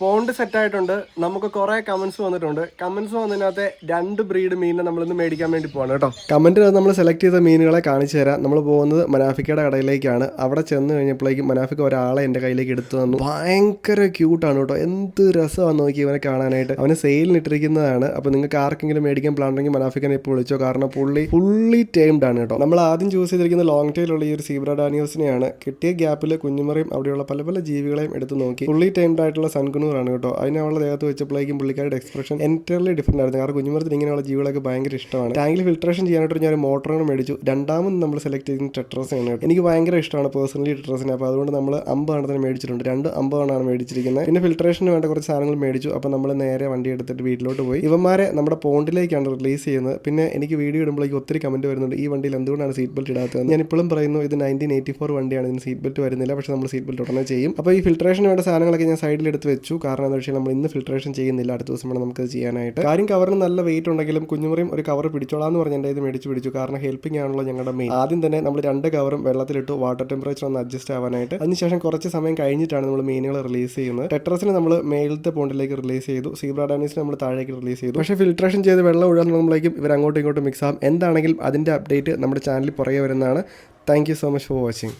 Pond set ആയിട്ടുണ്ട്. നമുക്ക് കുറെ കമന്റ്സ് വന്നിട്ടുണ്ട്. കമന്റ്സ് വന്നതിനകത്തെ രണ്ട് ബ്രീഡ് മീനിനെ നമ്മളിന്ന് മേടിക്കാൻ വേണ്ടി പോവാണ് കേട്ടോ. കമന്റിൽ നമ്മൾ സെലക്ട് ചെയ്ത മീനുകളെ കാണിച്ചു തരാം. നമ്മൾ പോകുന്നത് മനാഫിക്കയുടെ കടയിലേക്കാണ്. അവിടെ ചെന്ന് കഴിഞ്ഞപ്പോഴേക്കും മനാഫിക്ക ഒരാളെ എന്റെ കയ്യിലേക്ക് എടുത്തു തന്നു. ഭയങ്കര ക്യൂട്ടാണ് കേട്ടോ. എന്ത് രസമാണ് നോക്കി ഇവനെ കാണാനായിട്ട്. അവന് സെയിലിന് ഇട്ടിരിക്കുന്നതാണ്. അപ്പോൾ നിങ്ങൾക്ക് ആർക്കെങ്കിലും മേടിക്കാൻ പ്ലാൻ ഉണ്ടെങ്കിൽ മനാഫിക്കനെ ഇപ്പോൾ വിളിച്ചോ. കാരണം പുള്ളി ഫുള്ളി ടൈംഡ് ആണ് കേട്ടോ. നമ്മൾ ആദ്യം ചൂസ് ചെയ്തിരിക്കുന്ന ലോങ് ടൈലുള്ള ഈ ഒരു സീബ്ര ഡാനിയോസിനെയാണ് കിട്ടിയ ഗ്യാപ്പിൽ കുഞ്ഞുമറിയും അവിടെയുള്ള പല പല ജീവികളെയും എടുത്ത് നോക്കി. ഫുള്ളി ടൈംഡ് ആയിട്ടുള്ള സൺകുണൂറാണ് കേട്ടോ. അതിനെ അവളുടെ ദേഹത്ത് വെച്ചപ്പോഴേക്കും പുള്ളിക്കാരുടെ എക്സ്പ്രഷൻ എന്റയർലി ഡിഫറെന്റ് ആയിരുന്നു. കാരണം കുഞ്ഞുമരത്തിന് ഇങ്ങനെയുള്ള ജീവികളൊക്കെ ഭയങ്കര ഇഷ്ടമാണ്. ടാങ്കിൽ ഫിൽട്രേഷൻ ചെയ്യാനായിട്ട് ഞാൻ മോട്ടറുകൾ മേടിച്ചു. രണ്ടാമത് നമ്മൾ സെലക്ട് ചെയ്യുന്ന കേട്ടോ. എനിക്ക് ഭയങ്കര ഇഷ്ടമാണ് പേഴ്സണലി ടെട്രസിനെ അപ്പോൾ അതുകൊണ്ട് നമ്മൾ അമ്പതാണ് തന്നെ മേടിച്ചിട്ടുണ്ട്. രണ്ട് അമ്പതാണ് മേടിച്ചിരിക്കുന്നത്. പിന്നെ ഫിൽട്രേഷന് വേണ്ട കുറച്ച് സാധനങ്ങൾ മേടിച്ചു. അപ്പോൾ നമ്മൾ നേരെ വണ്ടി എടുത്തിട്ട് വീട്ടിലോട്ട് പോയി. ഇവന്മാരെ നമ്മുടെ പോണ്ടിലേക്കാണ് റിലീസ് ചെയ്യുന്നത്. പിന്നെ എനിക്ക് വീഡിയോ ഇടുമ്പോഴേക്ക് ഒത്തിരി കമന്റ് വരുന്നുണ്ട്. ഈ വണ്ടിയിൽ എന്തുകൊണ്ടാണ് സീറ്റ് ബെൽറ്റ് ഇടാത്തത് ഞാൻ ഇപ്പോഴും പറയുന്നു ഇത് നയന്റീൻ എയ്റ്റി ഫോർ വണ്ടിയാണ്. ഇതിന് സീറ്റ് ബെൽറ്റ് വരുന്നില്ല. പക്ഷേ നമ്മൾ സീറ്റ് ബെൽറ്റ് ഉടനെ ചെയ്യും. അപ്പോൾ ഈ ഫിൽട്രേഷന് വേണ്ട സാധനങ്ങളൊക്കെ ഞാൻ സൈഡിൽ എടുത്ത് വെച്ചു. കാരണം എന്താ വെച്ചാൽ നമ്മൾ ഇന്ന് ഫിൽട്രേഷൻ ചെയ്യുന്നില്ല അടുത്ത ദിവസം വേണം നമുക്കത് ചെയ്യാനായിട്ട്. കാര്യം കവറിന് നല്ല വെയിറ്റ് ഉണ്ടെങ്കിലും കുഞ്ഞുമുറിയും ഒരു കവർ പിടിച്ചോളാന്ന് പറഞ്ഞ് എന്റെ ഇത് മേടിച്ച് പിടിച്ചു. കാരണം ഹെൽപ്പിംഗ് ആണല്ലോ ഞങ്ങളുടെ മെയിൻ ആദ്യം തന്നെ നമ്മൾ രണ്ട് കവറും വെള്ളത്തിലിട്ട് വാട്ടർ ടെമ്പറേച്ചർ ഒന്ന് അഡ്ജസ്റ്റ് ആവാനായിട്ട്. അതിനുശേഷം കുറച്ച് സമയം കഴിഞ്ഞിട്ടാണ് നമ്മൾ മീനുകൾ റിലീസ് ചെയ്യുന്നത്. ടെട്രസിന് നമ്മൾ മേലത്തെ പോണ്ടിലേക്ക് റിലീസ് ചെയ്തു. സീബ്ര ഡാനീസിനെ നമ്മൾ താഴേക്ക് റിലീസ് ചെയ്തു. പക്ഷേ ഫിൽട്രേഷൻ ചെയ്ത് വെള്ളം ഒഴുകാൻ നമ്മളേക്കും ഇവർ അങ്ങോട്ടും ഇങ്ങോട്ടും മിക്സ് ആകും എന്താണെങ്കിലും അതിന്റെ അപ്ഡേറ്റ് നമ്മുടെ ചാനലിൽ പുറകെ വരുന്നതാണ്. Thank so much for watching